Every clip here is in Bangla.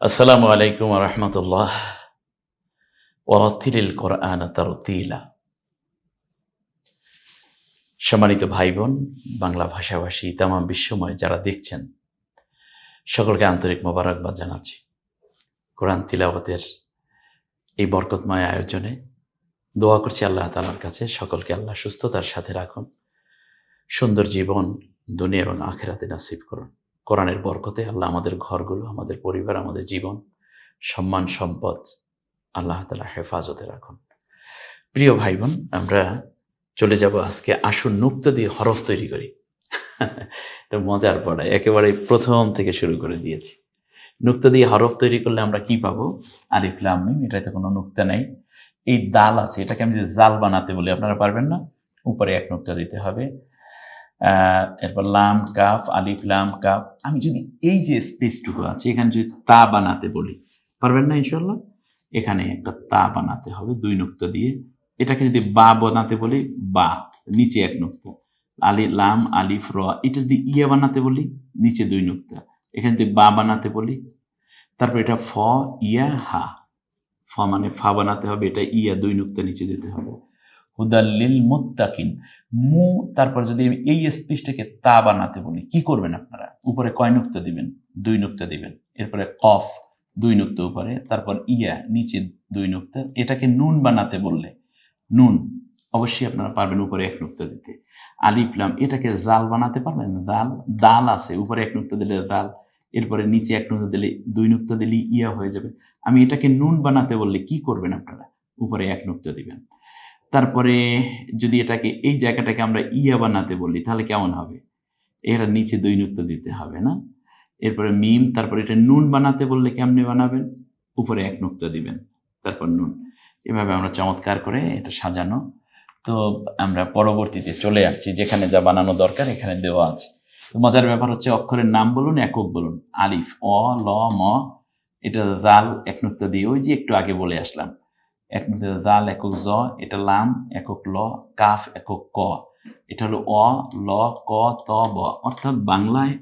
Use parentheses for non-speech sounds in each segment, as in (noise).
আসসালামু আলাইকুম রহমতুল্লাহ। ওরথিল কোরআন তারতিলা। সম্মানিত ভাই বোন বাংলা ভাষাভাষী তাম বিশ্বময় যারা দেখছেন, সকলকে আন্তরিক মোবারকবাদ জানাচ্ছি। কোরআন তিলাবতের এই বরকতময় আয়োজনে দোয়া করছি আল্লাহ তালার কাছে, সকলকে আল্লাহ সুস্থতার সাথে রাখুন, সুন্দর জীবন, দুনিয়া এবং আখেরাতে নাসিব করুন। কোরআনের বরকতে আল্লাহ আমাদের ঘরগুলো, আমাদের পরিবার, আমাদের জীবন, সম্মান, সম্পদ আল্লাহ তালা হেফাজতে রাখুন। প্রিয় ভাই বোন আমরা চলে যাব আজকে আসুন নুক্ত দিয়ে হরফ তৈরি করি। (laughs) এটা মজার পড়ায় একেবারে প্রথম থেকে শুরু করে দিয়েছি। নুক্ত দিয়ে হরফ তৈরি করলে আমরা কি পাবো? লাম, মিম, এটাতে কোনো নুক্তা নেই। এই দাল আছে, এটাকে আমি যে জাল বানাতে বলি, আপনারা পারবেন না? উপরে এক নুক্তা দিতে হবে। এরপর লাম, কাফ, আলিফ, লাম, কাফ। আমি যদি এই যে স্পেসটুকু আছে, এখানে যদি তা বানাতে বলি, পারবেন না ইনশাল্লাহ এখানে একটা তা বানাতে হবে, দুই নুক্তা দিয়ে। এটাকে যদি বা বানাতে বলি, বা, নিচে এক নুক্তা। আলি, লাম, আলিফ, র, এটা যদি ইয়া বানাতে বলি, নিচে দুই নুক্তা। এখানে যদি বা বানাতে বলি, তারপর এটা ফ, ইয়া, হা। ফ মানে ফা বানাতে হবে, এটা ইয়া, দুই নুক্তা নিচে দিতে হবে। হুদাল্লিল মুত্তাকিন। মু, তারপর যদি আমি এই স্পেসটাকে তা বানাতে বলি, কি করবেন আপনারা? উপরে কয় নুক্তা দিবেন? দুই নুক্তা দিবেন। এরপরে কফ, দুই নুক্তা উপরে, তারপর ইয়া, নিচে দুই নুক্তা। এটাকে নুন বানাতে বললে, নুন, অবশ্যই আপনারা পারবেন উপরে এক নুক্তা দিতে। আলিফলাম এটাকে জাল বানাতে পারবেন? দাল দাল আছে, উপরে এক নুক্তা দিলে দাল এরপরে নিচে এক নুক্তা দিলে দুই নুক্তা দিলে ইয়া হয়ে যাবে। আমি এটাকে নুন বানাতে বললে কি করবেন আপনারা? উপরে এক নুক্তা দিবেন। তারপরে যদি এটাকে, এই জায়গাটাকে আমরা ইয়া বানাতে বলি, তাহলে কেমন হবে? এরা নিচে নুক্তা দিতে হবে, না? এরপরে মিম, তারপরে এটা নুন বানাতে বললে কেমনে বানাবেন? উপরে এক নুক্তা দিবেন, তারপর নুন। এভাবে আমরা চমৎকার করে এটা সাজানো। তো আমরা পরবর্তীতে চলে আসছি, যেখানে যা বানানো দরকার এখানে দেওয়া আছে। তো মজার ব্যাপার হচ্ছে অক্ষরের নাম বলুন, একক বলুন। আলিফ, অ, ল, ম, এটা দাল, এক নুক্তা দিয়ে, ওই যে একটু আগে বলে আসলাম। এক দাল একক জ, এটা লাম, একক ল, কাফ, একক ক। এটা হলো অ, ল, ক, ত, ব। অর্থাৎ বাংলায়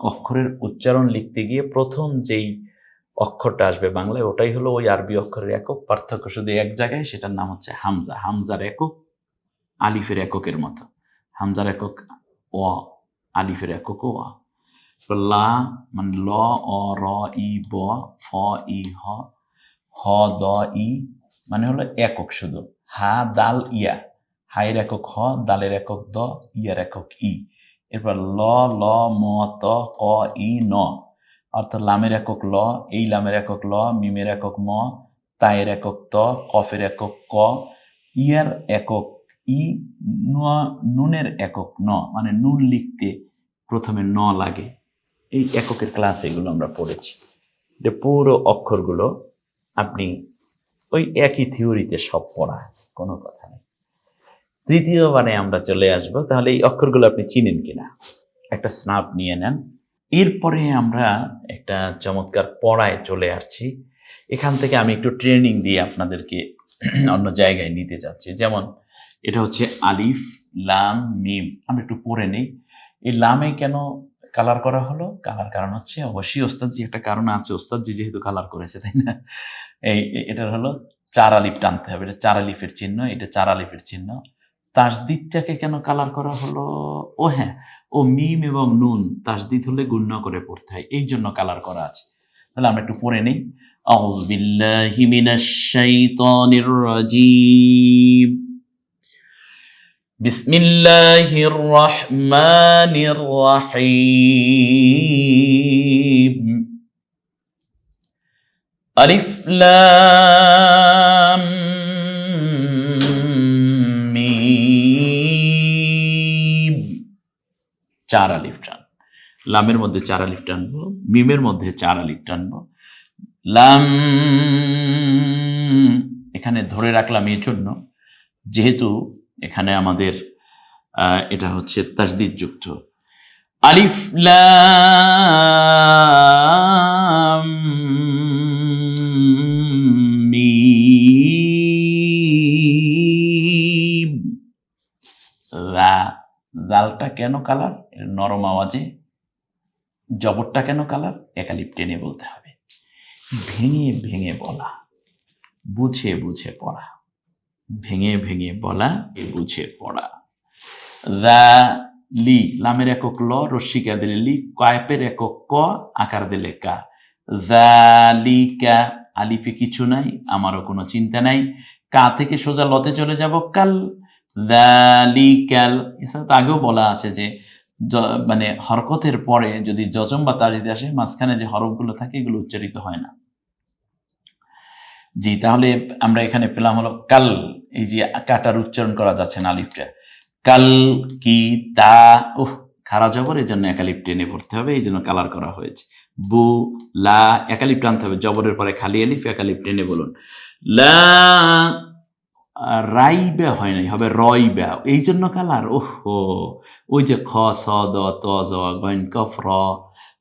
অক্ষরের উচ্চারণ লিখতে গিয়ে প্রথম যেই অক্ষরটা আসবে বাংলায়, ওটাই হলো ওই আরবি অক্ষরের একক। পার্থক্য শুধু এক জায়গায়, সেটার নাম হচ্ছে হামজা। হামজার একক আলিফের এককের মতো। হামজার একক অ, আলিফের একক ও লা মানে ল, অ, র, ই, ব, ফ, ই, হ হ, দ, ই মানে হলো একক শুধু। হা, দাল, ইয়া। হায়ের একক হ, দালের একক দ, ইয়ার একক ই। এরপর ল ল, ম, ত, ক, ই, ন। অর্থাৎ লামের একক ল, এই লামের একক ল, মিমের একক ম, তায়ের একক ত, কফের একক ক। ইয়ার একক ই নুনের একক ন মানে নুন লিখতে প্রথমে ন লাগে। এই এককের ক্লাস এগুলো আমরা পড়েছি। যে পুরো অক্ষরগুলো আপনি ওই একই থিওরিতে সব পড়া, কোনো কথা নেই। তৃতীয় মানে আমরা চলে আসব, তাহলে এই অক্ষরগুলো আপনি চিনেন কিনা? একটা স্নাপ নিয়ে নেন। এরপরে আমরা একটা চমৎকার পড়ায় চলে আসছি। এখান থেকে আমি একটু ট্রেনিং দিয়ে আপনাদেরকে অন্য জায়গায় নিতে চাচ্ছি যেমন, এটা হচ্ছে আলিফ, লাম, মিম। আমরা একটু পড়ে নেই। এই লামে কেন কালার করা হলো কালার কারণ হচ্ছে অবশ্যই ওস্তাদজি একটা কারণ আছে ওস্তাদজি যেহেতু কালার করেছে তাই না এই এ- এটার হলো চার আলিফ টানতে হবে এটা চার আলিফের চিহ্ন এটা চার আলিফের চিহ্ন তাসদিদটাকে কেন কালার করা হলো ও হ্যাঁ ও মিম এবং নুন তাসদিদ হলে গুণ্য করে পড়তে হয় এই জন্য কালার করা আছে তাহলে আমরা একটু পড়ে নেই أعوذ بالله من الشيطان الرجيم বিসমিল্লাহির রহমানির রহিম আলিফ লাম মিম। চার আলিফ টান লামের মধ্যে চার আলিফ টানবো, মিমের মধ্যে চার আলিফ টানবো। লাম এখানে ধরে রাখলাম এই জন্য, যেহেতু এখানে আমাদের এটা হচ্ছে তাসদিদ যুক্ত আলিফ লালটা কেন কালার? নরম আওয়াজে জবরটা কেন কালার? একালিপ টেনে বলতে হবে। ভেঙে ভেঙে বলা, বুঝে বুঝে পড়া। ভেঙে ভেঙে বলা, বুঝে পড়া। দা লি, লামের একক ল রস্মিকা দিলে লি, কয়েপের একক ক, আকার দিলে কা। জালিকা আলিফে কিছু নাই, আমারও কোনো চিন্তা নাই। কা থেকে সোজা লতে চলে যাব কাল। জালিকাল এছাড়া তো আগেও বলা আছে যে মানে হরকতের পরে যদি যজম বা তাজিদ আসে, মাঝখানে যে হরফগুলো থাকে, এগুলো উচ্চারিত হয় না। জি, তাহলে আমরা এখানে পেলাম হলো কাল, এই যে কাটার উচ্চারণ করা যাচ্ছে না আলিফটা কাল, কি, তা, উহ খারা জবর, এই জন্য একালিপ টেনে পড়তে হবে, এই জন্য কালার করা হয়েছে। বু, লা, একালিপ টানতে হবে, জবরের পরে খালি আলিফ একালিপ টেনে বলুন। লা রাইবা হয় নাই, হবে রয়বা এই জন্য কালার, ওহো। ওই যে খ, স, দ, ত, জ গইন কফ র,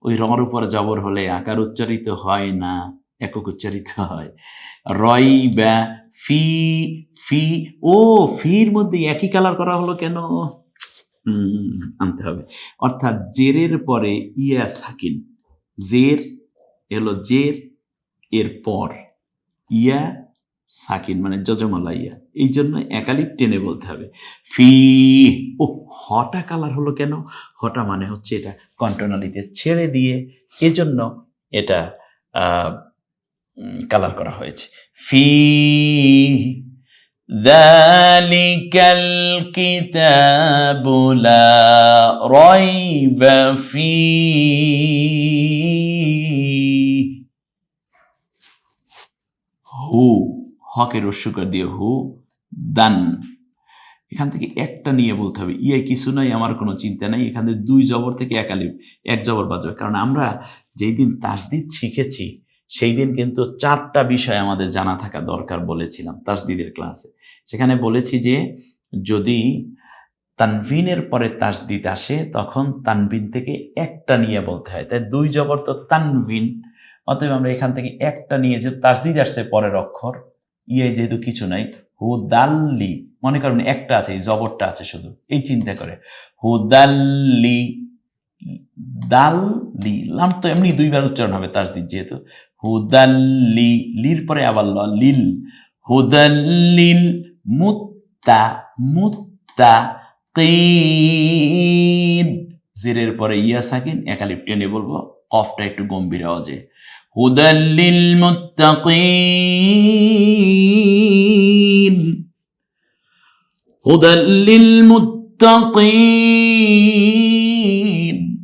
ওই রর উপরে জবর হলে আকার উচ্চারিত হয় না, একক উচ্চারিত হয়। রয়বা ফি ফি, ও, ফির মধ্যে একই কালার করা হলো কেন? আনতে হবে। অর্থাৎ জেরের পরে ইয়া সাকিন, জের এলো জের, এর পর ইয়া সাকিন মানে যজমালা ইয়া। এই জন্য একালিপ টেনে বলতে হবে। ফি, ও, হটা কালার হলো কেন? হটা মানে হচ্ছে এটা কন্টনালিতে ছেড়ে দিয়ে, এজন্য এটা কালার করা হয়েছে। ফি দালিকাল কিতাবুলা রয়বা ফি। হু, হকের রস্যকার দিয়ে হু, দান। এখান থেকে একটা নিয়ে বলতে হবে ইয়ে কিছু নাই, আমার কোনো চিন্তা নাই। এখান থেকে দুই জবর থেকে এক এক জবর বাজবে। কারণ আমরা যেই দিন তাসদিদ শিখেছি সেই দিন কিন্তু চারটা বিষয় আমাদের জানা থাকা দরকার বলেছিলাম তাসদিদের ক্লাসে। সেখানে বলেছি যে, যদি তানভিনের পরে তাসদিদ আসে, তখন তানভিন থেকে একটা নিয়ে বলতে হয়। তাই দুই জবর তো তানভিন, অতএব আমরা এখান থেকে একটা নিয়ে যে তাসদিদ আসছে পরের অক্ষর ইয়ে যেহেতু কিছু নাই, হুদাল্লি, মনে করেন একটা আছে, এই জবরটা আছে শুধু, এই চিন্তা করে, হুদাল্লি দাল লি লাম তো এমনি দুইবার উচ্চারণ হবে তাসদিদ যেহেতু হুদাল্লি, লির পরে আবার ল, লিল। হুদাল্লিল মুত্তা মুত্তা কিন জিরের পরে ইয়া সাকিন একালিপ টেনে বলব, কফটা একটু গম্ভীর আওয়াজে। হুদাল্লিল মুত্তাকিন। হুদাল্লিল মুত্তাকিন।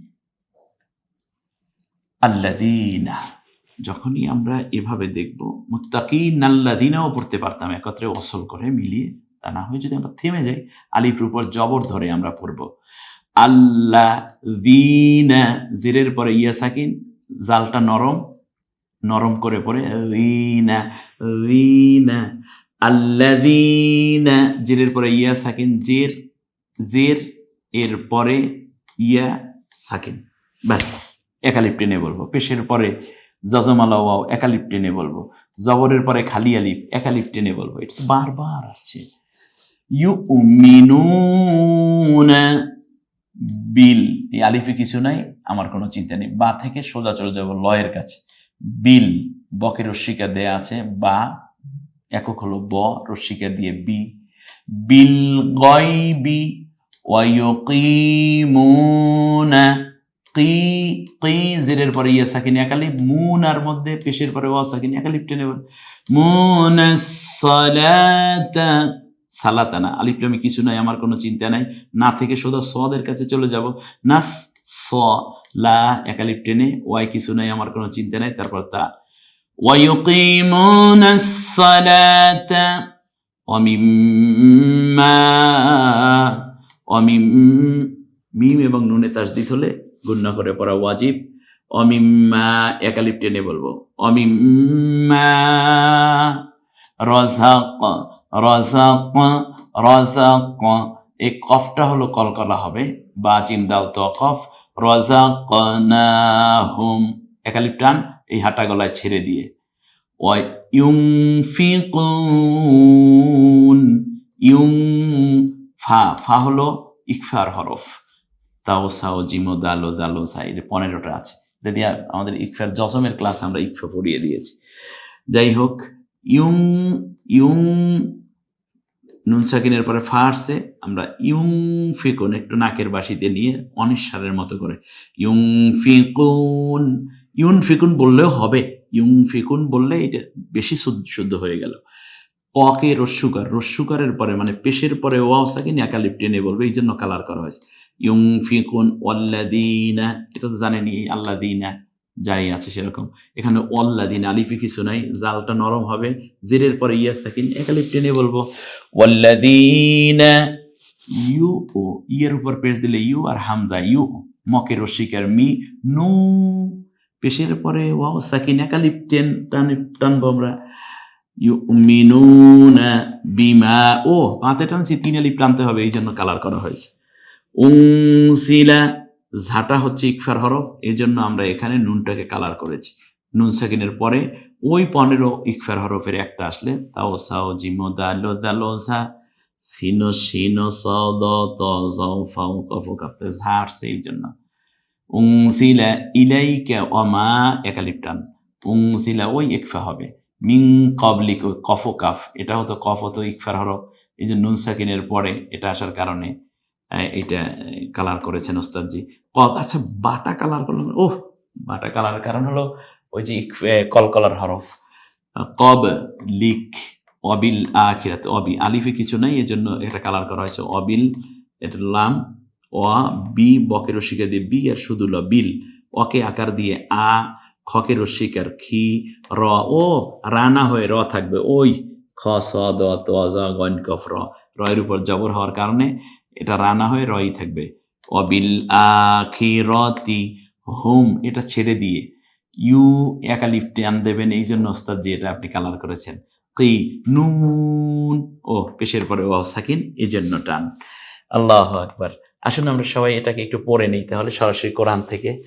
আল্লাদিনা যখনই আমরা এভাবে দেখব মুত্তাকিন আল্লাদিনাও পড়তে পারতাম, একত্রে অসল করে মিলিয়ে, তা না হয়ে যদি আমরা থেমে যাই, আলিফের উপর জবর ধরে আমরা পড়ব। আল্লাহ দিনা জিরের পরে ইয়া সাকিন, জালটা নরম নরম করে পড়ে, রিনা রিনা আল্লাদিনা জিরের পরে ইয়া সাকিন, জের জের, এর পরে ইয়া সাকিন। ব্যাস একালিপ টেনে বলব। পেশের পরে জজমালা ওয়াও একালিপ টেনে বলব। জবরের পরে খালি আলিফ একালিপ টেনে বলব। এটা বারবার আছে। ইউ মিনুনা বিল। এই আলিফে কিছু নাই, আমার কোনো চিন্তা নেই। বা থেকে সোজা চলে যাব লয়ের কাছে। বিল, বকে রস্মিকা দেয়া আছে, বা একক হলো ব রস্মিকা দিয়ে বি। বিল গয়বি ওয়ায়ুকিমুনা কি কি জিরের পরে ইয়া সাকিন একালিপ মুনার মধ্যে পেশের পরে ওয়া সাকিন একালিপ টেনে বল মুনাসসালাতা সালাতা না আলিফ লামে কিছু নাই আমার কোনো চিন্তা নাই না থেকে সোজা সদের কাছে চলে যাব নাস স লা একালিপ টেনে ওয়াই কিছু নাই আমার কোনো চিন্তা নাই তারপর তা ويقيمون الصلاة ومما অমিম মিম এবং নুনে তাসদিদ হলে গুণ্য করে পড়া ওয়াজিব। অমিম্মা একালিপ টেনে বলব। অমিম্মা, রজাক রজাক রজাক। এই কফটা হলো কলকলা হবে। বা জিমদাল তো কফ। রজাক হুম একালিপ টান, এই হাঁটা গলায় ছেড়ে দিয়ে। ইউং ফা ফা হলো ইকফার হরফ। তাও সাও জিমো দালো দালো এটা পনেরোটা আছে। আমাদের ইকফার জজমের ক্লাস আমরা ইকফা পড়িয়ে দিয়েছি। যাই হোক ইউং ইউং নুন সাকিনের পরে ফার্সে আমরা ইউং ফিকুন একটু নাকের বাসিতে নিয়ে অনিশ্বারের মতো করে ইউং ফিকুন ইউন ফিকুন বললেও হবে। ইউং ফিকুন বললে এটা বেশি শুদ্ধ হয়ে গেল। পকে রস্যুকার রস্যুকারের পরে মানে পেশের পরে ওয়াও সাকিন একালিপ টেনে বলবে এই জন্য কালার করা হয়েছে। ইউং ফিকুন ওয়াল্লাদিনা এটা তো জানেনি আল্লাদিনা যাই আছে সেরকম। এখানে ওয়াল্লাদিন আলিফি কিছু নাই, জালটা নরম হবে, জেরের পরে ইয়া সাকিন একালিপ টেনে বলব। ওয়াল্লাদিনা ইউ ও, ইয়ের উপর পেশ দিলে ইউ আর হামজা, ইউ মকে রসিকার মি, নু। পেশের পরে ওয়াও, সাকিন একালিপ টেন টান, টানবো আমরা। ইউ মিনুনা বিমা, ও, পাতে টানছি, তিন আলিপ টানতে হবে এই জন্য কালার করা হয়েছে। উংসিলা ঝাটা হচ্ছে ইকফার হরফ এই জন্য আমরা এখানে নুনটাকে কালার করেছি। নুন সাকিনের পরে ওই পনেরো ইকফার হরফের একটা আসলে, তাও সাও, জিমো, দালো দালো, ঝা, সিনো সিনো স দ, ত জাও ফাও, কফ কাপতে ঝা এই জন্য। উংসিলা ইলাইকা অমা একালিপটান উংসিলা ওই ইকফা হবে। মিং কবলিক কফ, কাফ, এটা হতো কফ হতো ইকফার হরফ, এই যে নুন সাকিনের পরে এটা আসার কারণে এটা কালার করেছেন ওস্তাদজি কব আচ্ছা বাটা কালার করলাম। ওহ বাটা কালার কারণ হলো ওই যে এ, কলকলার হরফ। কব লিক অবিল আখিরাত অবি আলিফে কিছু নাই এজন্য এটা কালার করা হয়েছে অবিল এটা লাম অ বি বকে রসিকা দিয়ে বি আর শুধু ল বিল। অকে আকার দিয়ে আ খকে রসিকার খি র ও রানা হয়ে র থাকবে। ওই খ স দ ত জ গন কফ র। রয়ের উপর জবর হওয়ার কারণে এটা রানা হয়ে রই থাকবে। অবিল আখিরতি হোম, এটা ছেড়ে দিয়ে। ইউ একালিপ টান দেবেন, এই জন্য ওস্তাদ জি এটা আপনি কালার করেছেন। কি? নুন। ও, পেশের পরে ও সাকিন, এই জন্য টান। আল্লাহ আকবার। আসুন আমরা সবাই এটাকে একটু পড়ে নিই, তাহলে সরাসরি কোরআন থেকে।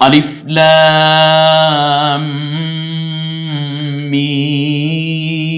আলিফ লাম মিম।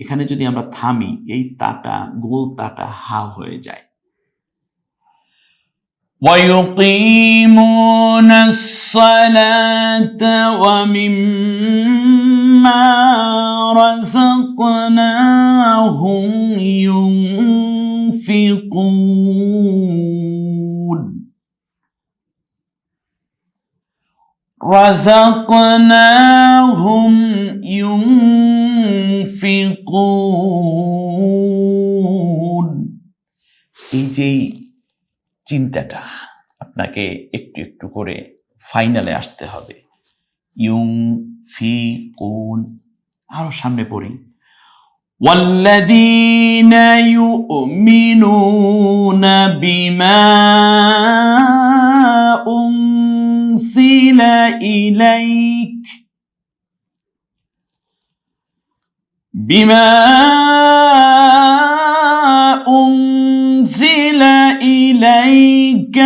এখানে যদি আমরা থামি এই তাটা গোল তাটা হা হয়ে যায় ويقيمون الصلاة ومما رزقناهم ينفقون رزقناهم ينفقون এই যেই চিন্তাটা আপনাকে একটু একটু করে ফাইনালে আসতে হবে ইউং ফি কোন আরো সামনে পড়ি والذين يؤمنون بما أنزل إليك. بما أنزل إليك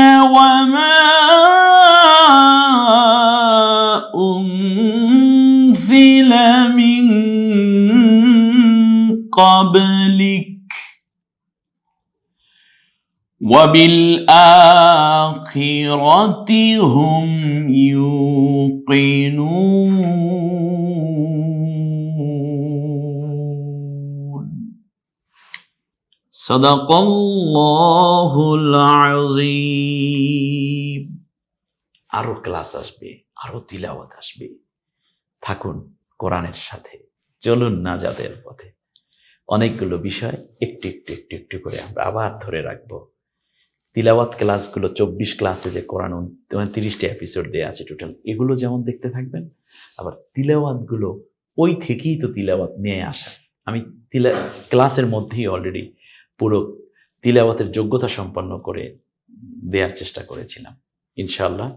وبالآخرة هم يوقنون صدق الله العظيم আরো ক্লাস আসবে আরো তিলাওয়াত আসবে থাকুন কোরআনের সাথে চলুন না যাদের পথে অনেকগুলো বিষয় একটু একটু একটু একটু করে আমরা আবার ধরে রাখবো তিলাওয়াত ক্লাসগুলো, চব্বিশ ক্লাসে যে কোরআন তিরিশটা এপিসোড দেওয়া আছে টোটাল এগুলো যেমন দেখতে থাকবেন, আবার তিলাওয়াতগুলো ওই থেকেই তো তিলাওয়াত নিয়ে আসা। আমি তিলা, ক্লাসের মধ্যেই অলরেডি পুরো তিলাওয়াতের যোগ্যতা সম্পন্ন করে দেওয়ার চেষ্টা করেছিলাম ইনশাল্লাহ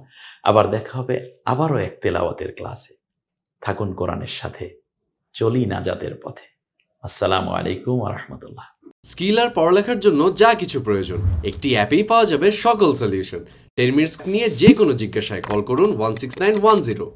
আবার দেখা হবে আবারও এক তেলাওয়াতের ক্লাসে থাকুন কোরআনের সাথে, চলি নাজাতের পথে। আসসালামু আলাইকুম রহমতুল্লাহ। স্কিল আর পড়ালেখার জন্য যা কিছু প্রয়োজন, একটি অ্যাপেই পাওয়া যাবে সকল সলিউশন টেন মিনিটস নিয়ে যে কোনো জিজ্ঞাসায় কল করুন one six nine one zero